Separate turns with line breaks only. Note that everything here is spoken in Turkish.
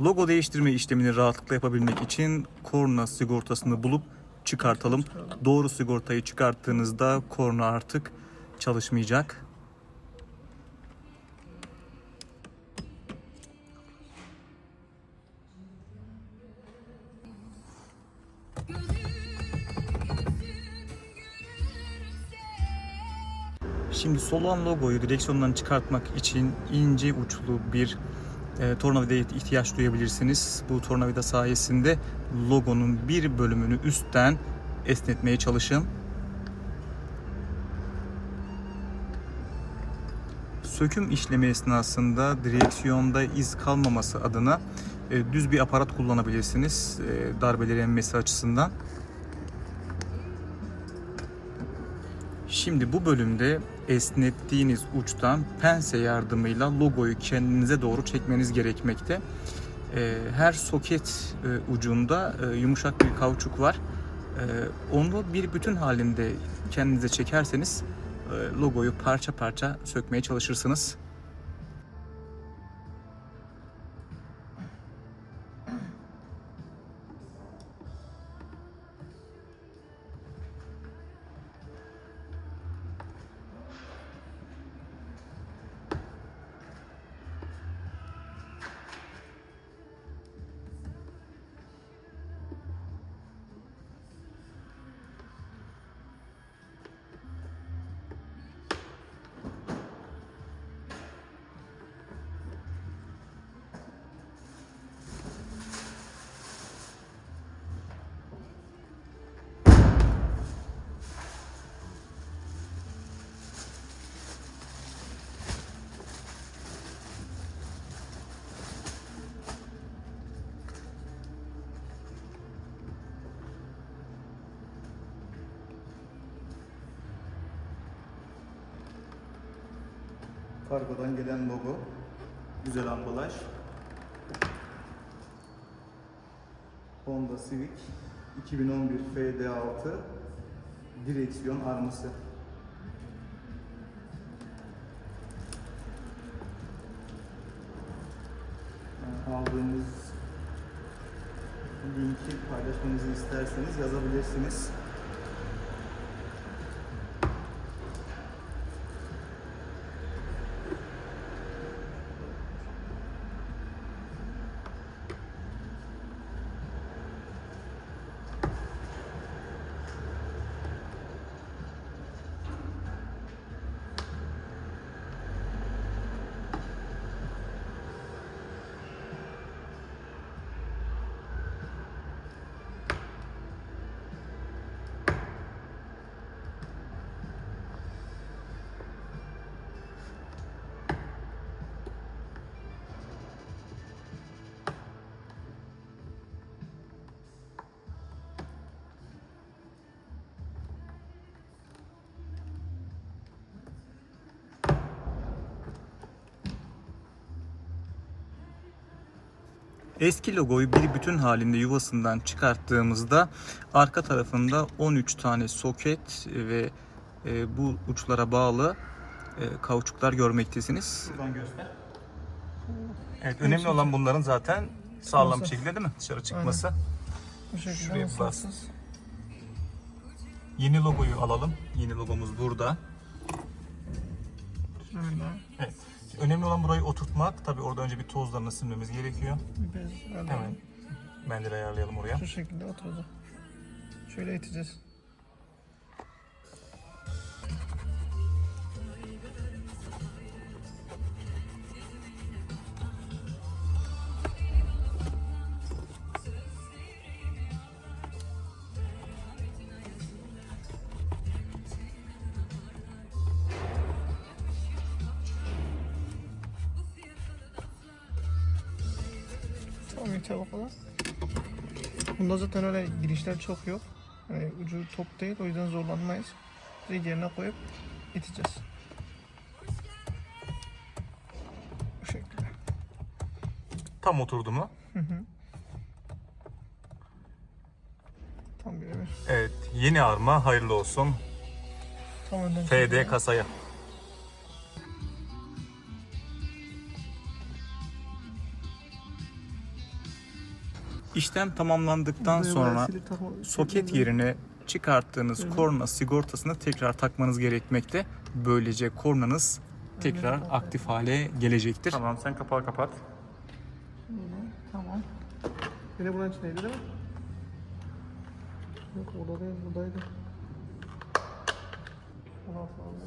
Logo değiştirme işlemini rahatlıkla yapabilmek için korna sigortasını bulup çıkartalım. Doğru sigortayı çıkarttığınızda korna artık çalışmayacak. Şimdi Soluan logoyu direksiyondan çıkartmak için ince uçlu bir e, tornavidaya ihtiyaç duyabilirsiniz. Bu tornavida sayesinde logonun bir bölümünü üstten esnetmeye çalışın. Söküm işlemi esnasında direksiyonda iz kalmaması adına e, düz bir aparat kullanabilirsiniz e, darbeleri emmesi açısından. Şimdi bu bölümde esnettiğiniz uçtan pense yardımıyla logoyu kendinize doğru çekmeniz gerekmekte. Ee, Her soket e, ucunda e, yumuşak bir kauçuk var. Ee, Onu bir bütün halinde kendinize çekerseniz e, logoyu parça parça sökmeye çalışırsınız. Kargodan gelen logo. Güzel ambalaj. Honda Civic 2011 FD6 direksiyon arması. Aldığımız linki paylaşmamızı isterseniz yazabilirsiniz. Eski logoyu bir bütün halinde yuvasından çıkarttığımızda arka tarafında 13 tane soket ve e, bu uçlara bağlı e, kauçuklar görmektesiniz. Buradan göster. Evet, önemli olan bunların zaten sağlam bir şekilde değil mi dışarı çıkması.
Şekilde
Şuraya
masrafsız.
Yeni logoyu alalım. Yeni logomuz burada.
Şöyle
Evet. Önemli olan burayı oturtmak. Tabii orada önce bir tozlarını silmemiz gerekiyor.
bir bez alalım.
Hemen mendil ayarlayalım oraya.
Şu şekilde oturdu. Şöyle iteceğiz. Tamam yeter bu kadar. Bunda zaten öyle girişler çok yok. Yani ucu top değil o yüzden zorlanmayız. Direkt yerine koyup iteceğiz. Bu şekilde.
Tam oturdu mu?
Tam birebir.
Evet. Yeni arma hayırlı olsun.
Tam önden
FD kasaya. İşlem tamamlandıktan sonra soket yerine çıkarttığınız korna sigortasını tekrar takmanız gerekmekte. Böylece kornanız tekrar aktif hale gelecektir. Tamam sen kapağı kapat.
Tamam. Yine bunun içindeydi değil mi? Yok orada değil buradaydı. Ona fazla.